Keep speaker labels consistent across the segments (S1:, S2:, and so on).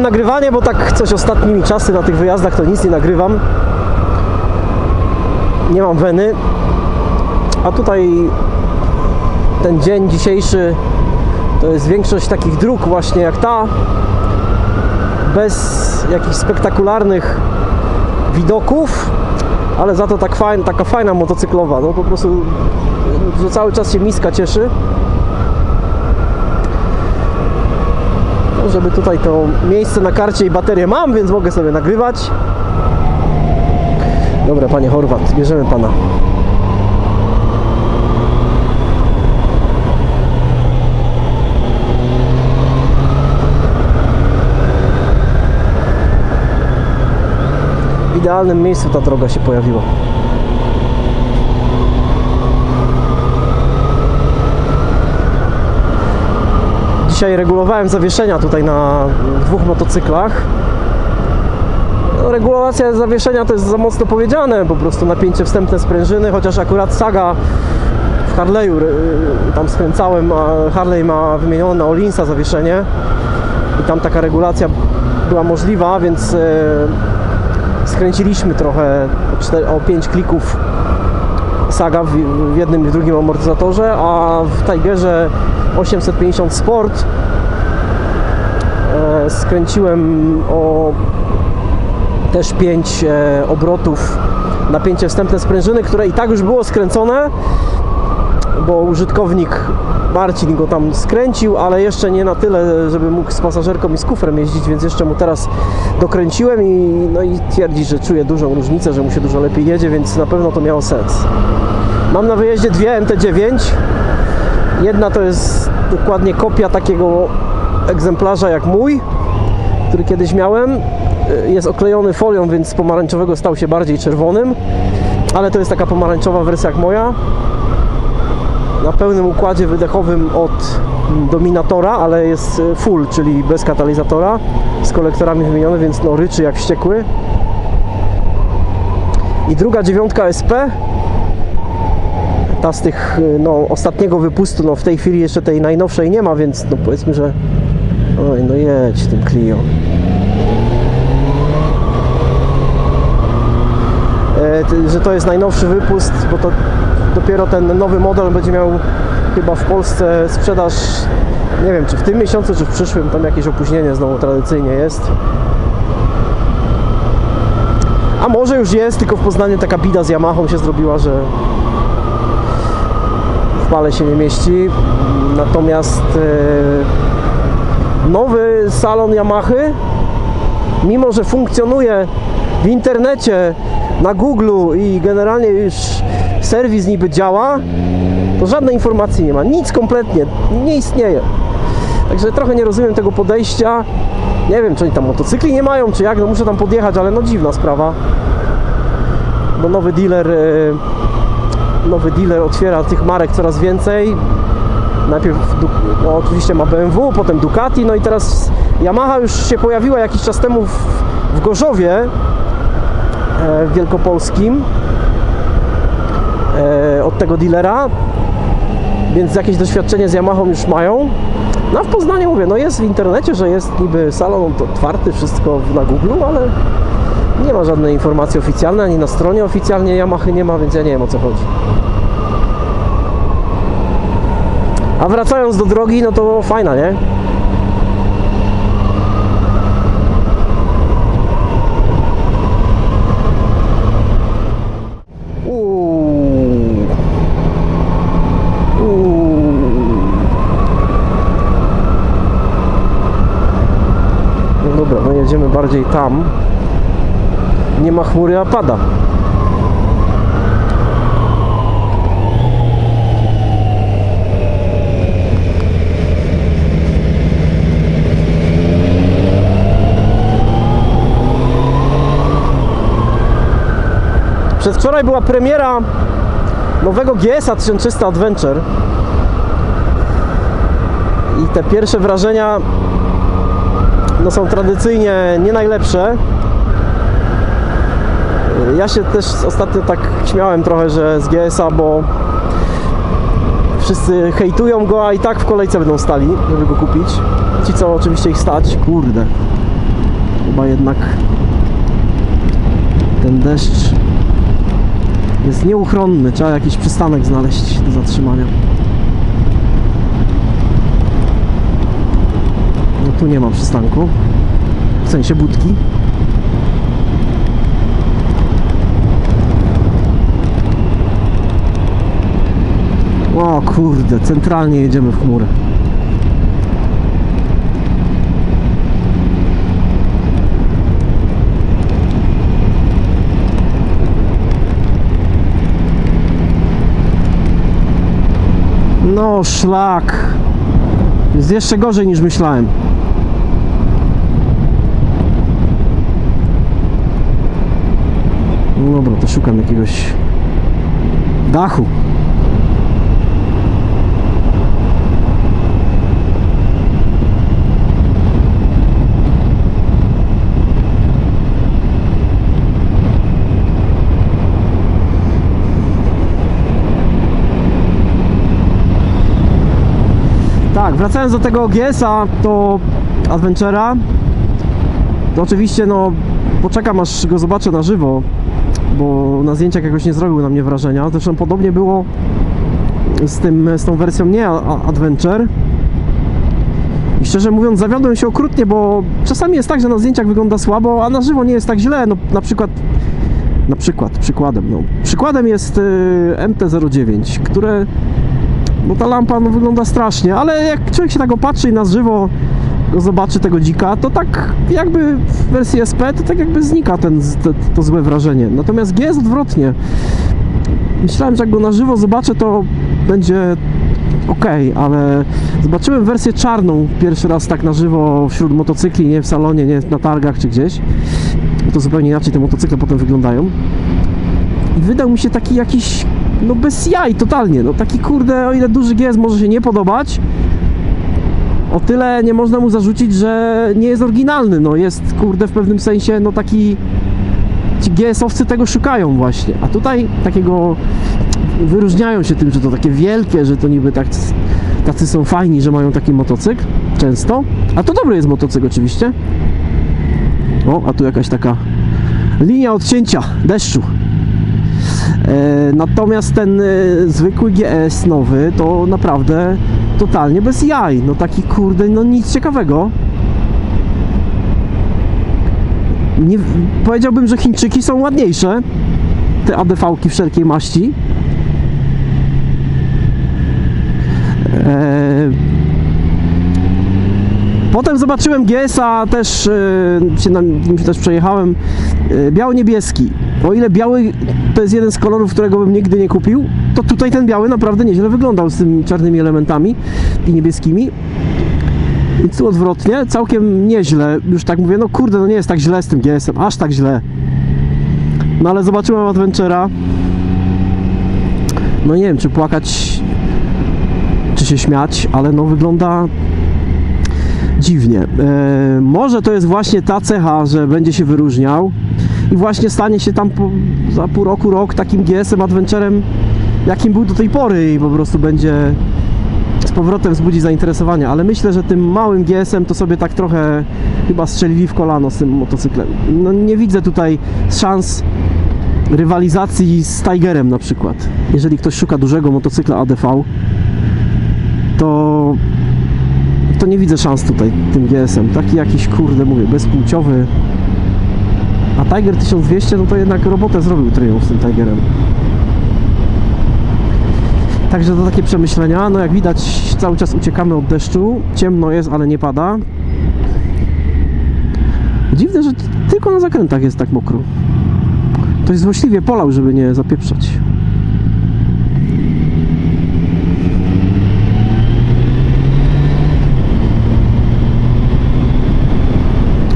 S1: przerwałem nagrywanie, bo tak coś ostatnimi czasy na tych wyjazdach to nic nie nagrywam. Nie mam weny. A tutaj ten dzień dzisiejszy to jest większość takich dróg właśnie jak ta. Bez jakichś spektakularnych widoków, ale za to tak fajn, taka fajna motocyklowa. No po prostu że cały czas się miska cieszy. Żeby tutaj to miejsce na karcie i baterię mam, więc mogę sobie nagrywać. Dobra, panie Horwat, bierzemy pana. W idealnym miejscu ta droga się pojawiła. Dzisiaj regulowałem zawieszenia tutaj na dwóch motocyklach. No, regulacja zawieszenia to jest za mocno powiedziane, po prostu napięcie wstępne sprężyny, chociaż akurat Saga w Harley'u y, tam skręcałem, a Harley ma wymienione na Olinsa zawieszenie i tam taka regulacja była możliwa, więc y, skręciliśmy trochę o, 4, o 5 klików Saga w, jednym i drugim amortyzatorze, a w Tigerze 850 Sport e, skręciłem o też 5 e, obrotów napięcie wstępne sprężyny, które i tak już było skręcone, bo użytkownik Marcin go tam skręcił, ale jeszcze nie na tyle, żeby mógł z pasażerką i z kufrem jeździć, więc jeszcze mu teraz dokręciłem i, no i twierdzi, że czuje dużą różnicę, że mu się dużo lepiej jedzie, więc na pewno to miało sens. Mam na wyjeździe dwie MT9. Jedna to jest dokładnie kopia takiego egzemplarza jak mój, który kiedyś miałem. Jest oklejony folią, więc z pomarańczowego stał się bardziej czerwonym, ale to jest taka pomarańczowa wersja jak moja. Na pełnym układzie wydechowym od Dominatora, ale jest full, czyli bez katalizatora, z kolektorami wymieniony, więc no ryczy jak wściekły. I druga dziewiątka SP, ta z tych no, ostatniego wypustu, no w tej chwili jeszcze tej najnowszej nie ma, więc no powiedzmy, że oj, no jedź tym Clio. E, że to jest najnowszy wypust, bo to dopiero ten nowy model będzie miał chyba w Polsce sprzedaż, nie wiem czy w tym miesiącu, czy w przyszłym, tam jakieś opóźnienie znowu tradycyjnie jest. A może już jest, tylko w Poznaniu taka bida z Yamahą się zrobiła, że w pale się nie mieści. Natomiast e, nowy salon Yamahy, mimo że funkcjonuje w internecie, na Google i generalnie już serwis niby działa, to żadnej informacji nie ma. Nic kompletnie, nie istnieje. Także trochę nie rozumiem tego podejścia. Nie wiem, czy oni tam motocykli nie mają, czy jak, no muszę tam podjechać, ale no dziwna sprawa. Bo nowy dealer, e, nowy dealer otwiera tych marek coraz więcej. Najpierw no, oczywiście ma BMW, potem Ducati, no i teraz Yamaha już się pojawiła jakiś czas temu w, w Gorzowie e, Wielkopolskim e, od tego dealera, więc jakieś doświadczenie z Yamahą już mają. No a w Poznaniu mówię, no jest w internecie, że jest niby salon otwarty, wszystko na Google, ale nie ma żadnej informacji oficjalnej, ani na stronie oficjalnie Yamahy nie ma, więc ja nie wiem o co chodzi. A wracając do drogi, no to fajna, nie? No dobra, no jedziemy bardziej tam. Nie ma chmury, a pada. Przedwczoraj była premiera nowego GS-a 1300 Adventure. I te pierwsze wrażenia no są tradycyjnie nie najlepsze. Ja się też ostatnio tak śmiałem trochę, że z GS-a, bo wszyscy hejtują go, a i tak w kolejce będą stali, żeby go kupić. Ci, co oczywiście ich stać, kurde. Chyba jednak ten deszcz jest nieuchronny. Trzeba jakiś przystanek znaleźć do zatrzymania. No tu nie ma przystanku. W sensie budki. O kurde, centralnie jedziemy w chmurę. No szlak. Jest jeszcze gorzej niż myślałem. Dobra, to szukam jakiegoś dachu. Tak, wracając do tego GS-a, to Adventure'a, to oczywiście no poczekam aż go zobaczę na żywo, bo na zdjęciach jakoś nie zrobił na mnie wrażenia. Zresztą podobnie było z, tym, z tą wersją nie Adventure. I szczerze mówiąc zawiodłem się okrutnie, bo czasami jest tak, że na zdjęciach wygląda słabo, a na żywo nie jest tak źle. No na przykład na przykład, przykładem, no. Przykładem jest y, MT-09, które no ta lampa no, wygląda strasznie, ale jak człowiek się tak opatrzy i na żywo zobaczy tego dzika, to tak jakby w wersji SP to tak jakby znika ten, to, to złe wrażenie. Natomiast G jest odwrotnie. Myślałem, że jak go na żywo zobaczę, to będzie ok, ale zobaczyłem wersję czarną pierwszy raz tak na żywo wśród motocykli, nie w salonie, nie na targach czy gdzieś. To zupełnie inaczej te motocykle potem wyglądają. I wydał mi się taki jakiś, no bez jaj totalnie, no taki kurde, o ile duży GS może się nie podobać, o tyle nie można mu zarzucić, że nie jest oryginalny, no jest kurde w pewnym sensie, no taki, ci GS-owcy tego szukają właśnie, a tutaj takiego wyróżniają się tym, że to takie wielkie, że to niby tak, tacy są fajni, że mają taki motocykl, często, a to dobry jest motocykl oczywiście. O, a tu jakaś taka linia odcięcia deszczu. E, natomiast ten e, zwykły GS nowy to naprawdę totalnie bez jaj. No taki kurde, no nic ciekawego. Nie, powiedziałbym, że Chińczyki są ładniejsze. Te ADV-ki wszelkiej maści. E, Potem zobaczyłem GS-a, też się na nim też przejechałem. Biało-niebieski. O ile biały to jest jeden z kolorów, którego bym nigdy nie kupił, to tutaj ten biały naprawdę nieźle wyglądał z tymi czarnymi elementami i niebieskimi. I tu odwrotnie, całkiem nieźle. Już tak mówię, no kurde, no nie jest tak źle z tym GS-em, aż tak źle. No ale zobaczyłem Adventure'a. No nie wiem, czy płakać, czy się śmiać, ale no wygląda dziwnie. E, może to jest właśnie ta cecha, że będzie się wyróżniał i właśnie stanie się tam po, za pół roku, rok takim GS-em, Adventurem, jakim był do tej pory i po prostu będzie z powrotem wzbudzi zainteresowanie, ale myślę, że tym małym GS-em to sobie tak trochę chyba strzelili w kolano z tym motocyklem. No nie widzę tutaj szans rywalizacji z Tigerem na przykład. Jeżeli ktoś szuka dużego motocykla ADV, to to nie widzę szans tutaj tym GS-em. Taki jakiś, kurde, mówię, bezpłciowy. A Tiger 1200, no to jednak robotę zrobił Triumph z tym Tigerem. Także to takie przemyślenia. No jak widać, cały czas uciekamy od deszczu. Ciemno jest, ale nie pada. Dziwne, że tylko na zakrętach jest tak mokro. Ktoś złośliwie polał, żeby nie zapieprzać.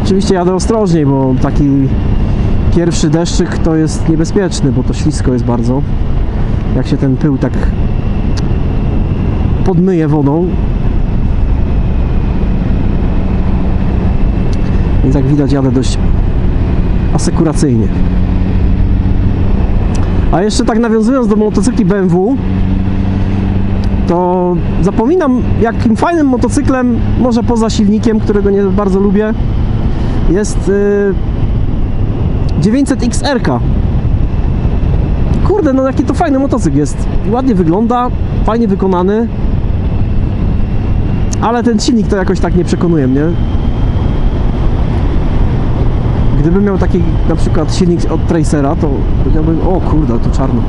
S1: Oczywiście jadę ostrożniej, bo taki pierwszy deszczyk to jest niebezpieczny, bo to ślisko jest bardzo. Jak się ten pył tak podmyje wodą. Więc jak widać jadę dość asekuracyjnie. A jeszcze tak nawiązując do motocykli BMW, to zapominam jakim fajnym motocyklem, może poza silnikiem, którego nie bardzo lubię, jest y, 900 XR. Kurde, no jaki to fajny motocykl jest. Ładnie wygląda, fajnie wykonany. Ale ten silnik to jakoś tak nie przekonuje mnie. Gdybym miał taki na przykład silnik od Tracera, to powiedziałbym, o kurde, tu czarno.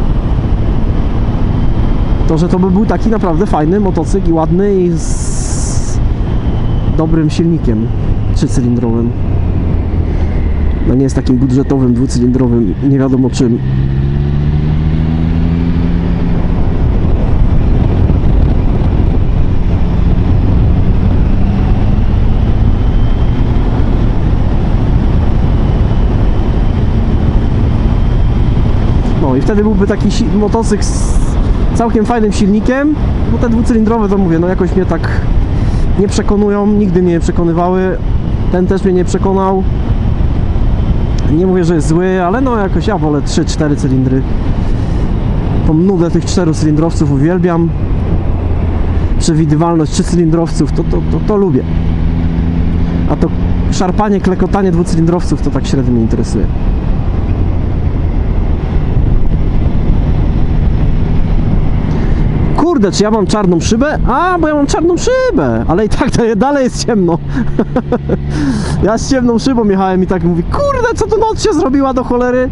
S1: To, że to by był taki naprawdę fajny motocykl i ładny i z dobrym silnikiem trzycylindrowym. No nie jest takim budżetowym, dwucylindrowym, nie wiadomo czym. No i wtedy byłby taki motocykl z całkiem fajnym silnikiem, bo te dwucylindrowe to mówię, no jakoś mnie tak nie przekonują, nigdy mnie nie przekonywały. Ten też mnie nie przekonał. Nie mówię, że jest zły, ale no jakoś ja wolę 3-4 cylindry. Tą nudę tych czterocylindrowców uwielbiam. Przewidywalność trzycylindrowców to, to, to, to lubię. A to szarpanie, klekotanie dwucylindrowców to tak średnio mnie interesuje. Kurde, czy ja mam czarną szybę? A, bo ja mam czarną szybę, ale i tak dalej jest ciemno. ja z ciemną szybą jechałem i tak mówi, kurde, co tu noc się zrobiła do cholery?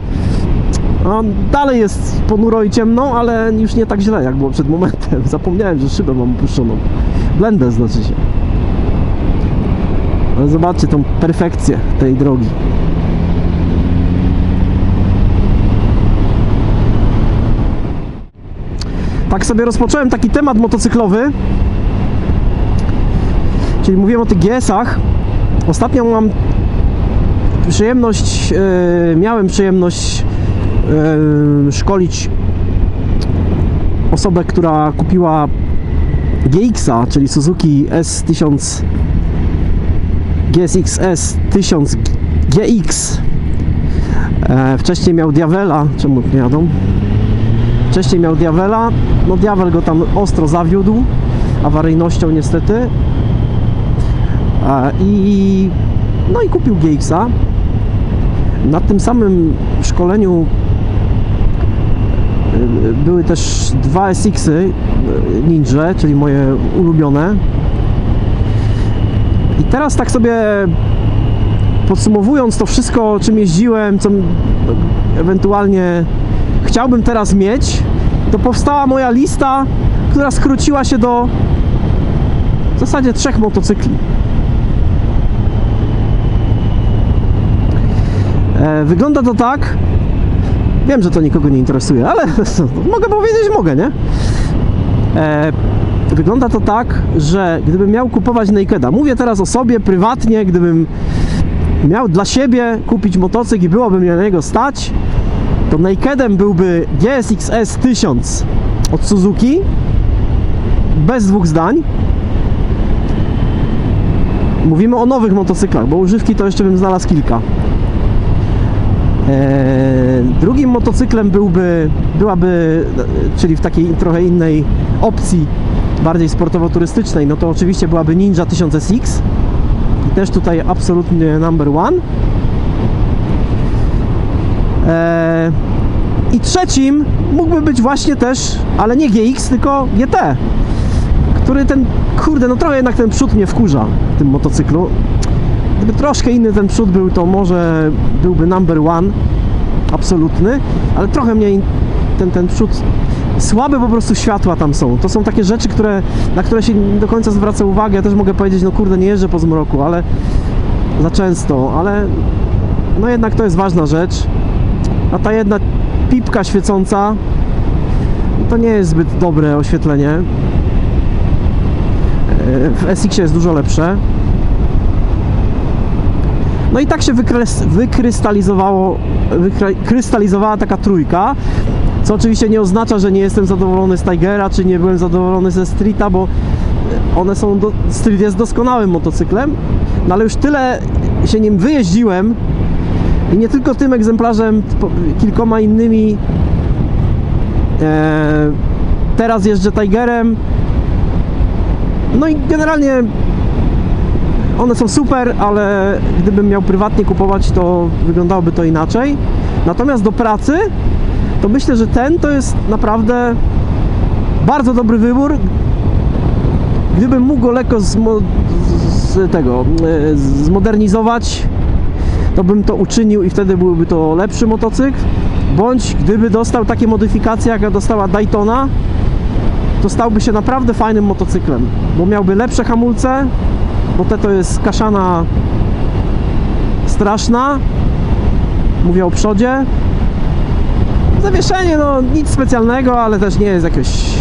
S1: A dalej jest ponuro i ciemno, ale już nie tak źle, jak było przed momentem. Zapomniałem, że szybę mam opuszczoną. Blendę znaczy się. Ale zobaczcie tą perfekcję tej drogi. Tak sobie rozpocząłem taki temat motocyklowy. Czyli mówiłem o tych GS-ach. Ostatnio mam przyjemność, e, miałem przyjemność e, szkolić osobę, która kupiła GX-a, czyli Suzuki S1000 GSX-S 1000 GX. Wcześniej miał Diavela, czemu nie jadą? Wcześniej miał Diavela, no Diavel go tam ostro zawiódł, awaryjnością niestety. I no i kupił GX-a. Na tym samym szkoleniu y, były też dwa SX-y Ninja, czyli moje ulubione. I teraz tak sobie podsumowując to wszystko, czym jeździłem, co ewentualnie chciałbym teraz mieć, to powstała moja lista, która skróciła się do w zasadzie trzech motocykli. E, wygląda to tak. Wiem, że to nikogo nie interesuje, ale mogę powiedzieć, mogę, nie? E, wygląda to tak, że gdybym miał kupować Nakeda, mówię teraz o sobie prywatnie, gdybym miał dla siebie kupić motocykl i byłoby mnie na niego stać, to Nakedem byłby GSX-S 1000 od Suzuki bez dwóch zdań. Mówimy o nowych motocyklach, bo używki to jeszcze bym znalazł kilka. Eee, drugim motocyklem byłby byłaby, czyli w takiej trochę innej opcji bardziej sportowo-turystycznej, no to oczywiście byłaby Ninja 1000 SX i też tutaj absolutnie number one I trzecim mógłby być właśnie też, ale nie GX, tylko GT, który ten, kurde, no trochę jednak ten przód mnie wkurza w tym motocyklu. Gdyby troszkę inny ten przód był, to może byłby number one, absolutny, ale trochę mnie in- ten, ten przód, słabe po prostu światła tam są. To są takie rzeczy, które, na które się nie do końca zwraca uwagę. Ja też mogę powiedzieć, no kurde, nie jeżdżę po zmroku, ale za często, ale no jednak to jest ważna rzecz. A ta jedna pipka świecąca to nie jest zbyt dobre oświetlenie. E, W SX jest dużo lepsze. No i tak się wykrys- wykrystalizowało, wykrystalizowała taka trójka, co oczywiście nie oznacza, że nie jestem zadowolony z Tigera, czy nie byłem zadowolony ze Streeta, bo one są, do, Street jest doskonałym motocyklem, no ale już tyle się nim wyjeździłem, i nie tylko tym egzemplarzem, kilkoma innymi. E, teraz jeżdżę Tigerem. No i generalnie One są super, ale gdybym miał prywatnie kupować, to wyglądałoby to inaczej. Natomiast do pracy, to myślę, że ten to jest naprawdę bardzo dobry wybór. Gdybym mógł go lekko zmo- z tego e, zmodernizować, to bym to uczynił i wtedy byłby to lepszy motocykl. Bądź gdyby dostał takie modyfikacje, jaka dostała Daytona, to stałby się naprawdę fajnym motocyklem, bo miałby lepsze hamulce, bo te to jest kaszana straszna. Mówię o przodzie. Zawieszenie, no nic specjalnego, ale też nie jest jakieś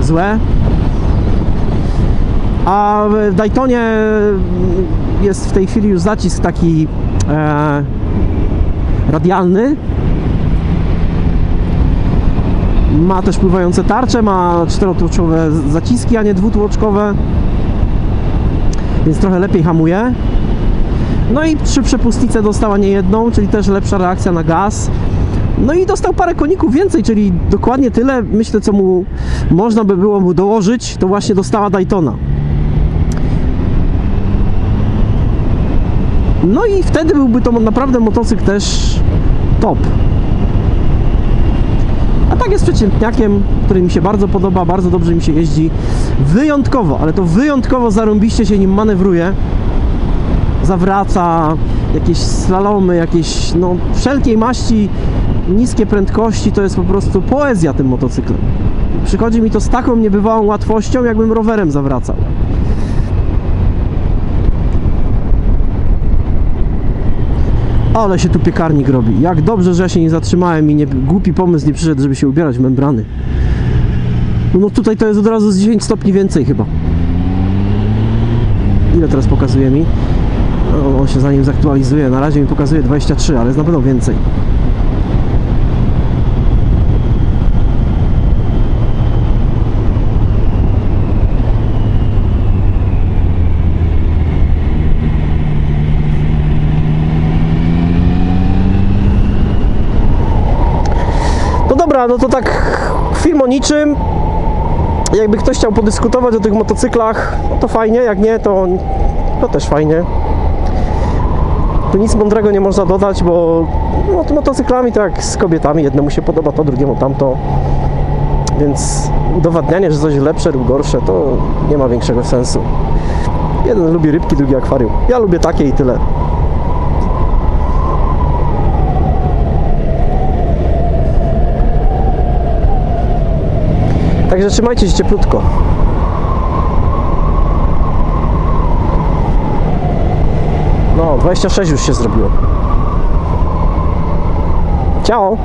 S1: złe. A w Daytonie jest w tej chwili już zacisk taki e, radialny. Ma też pływające tarcze, ma czterotłoczkowe zaciski, a nie dwutłoczkowe. Więc trochę lepiej hamuje. No i trzy przepustnice dostała nie jedną, czyli też lepsza reakcja na gaz. No i dostał parę koników więcej, czyli dokładnie tyle, myślę, co mu można by było mu dołożyć, to właśnie dostała Daytona. No i wtedy byłby to naprawdę motocykl też top. A tak jest przeciętniakiem, który mi się bardzo podoba, bardzo dobrze mi się jeździ. Wyjątkowo, ale to wyjątkowo zarąbiście się nim manewruje. Zawraca, jakieś slalomy, jakieś no wszelkiej maści, niskie prędkości, to jest po prostu poezja tym motocyklem. Przychodzi mi to z taką niebywałą łatwością, jakbym rowerem zawracał. Ale się tu piekarnik robi. Jak dobrze, że ja się nie zatrzymałem i nie, głupi pomysł nie przyszedł, żeby się ubierać w membrany. No tutaj to jest od razu z 10 stopni więcej chyba. Ile teraz pokazuje mi? No, on się zanim zaktualizuje. Na razie mi pokazuje 23, ale jest na pewno więcej. No no to tak film o niczym. Jakby ktoś chciał podyskutować o tych motocyklach, no to fajnie, jak nie, to, to też fajnie. Tu nic mądrego nie można dodać, bo no, to motocyklami to jak z kobietami, jednemu się podoba to, drugiemu tamto. Więc udowadnianie, że coś lepsze lub gorsze, to nie ma większego sensu. Jeden lubi rybki, drugi akwarium. Ja lubię takie i tyle. Także trzymajcie się cieplutko. No, 26 już się zrobiło. Ciao!